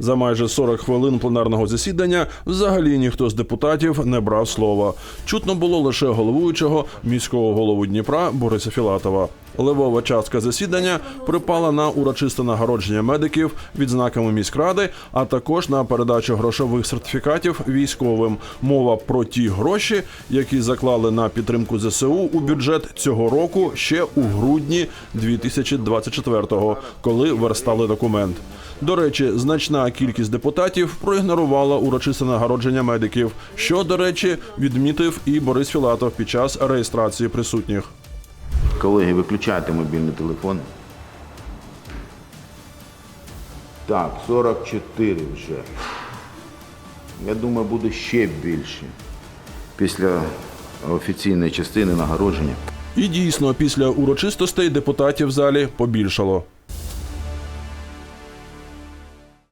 За майже 40 хвилин пленарного засідання взагалі ніхто з депутатів не брав слова. Чутно було лише головуючого міського голову Дніпра Бориса Філатова. Левова частка засідання припала на урочисте нагородження медиків відзнаками міськради, а також на передачу грошових сертифікатів військовим. Мова про ті гроші, які заклали на підтримку ЗСУ у бюджет цього року ще у грудні 2024-го, коли верстали документ. До речі, значна кількість депутатів проігнорувала урочисте нагородження медиків, що, до речі, відмітив і Борис Філатов під час реєстрації присутніх. Колеги, виключайте мобільний телефон. Так, 44 вже. Я думаю, буде ще більше. Після офіційної частини нагородження. І дійсно, після урочистостей депутатів в залі побільшало.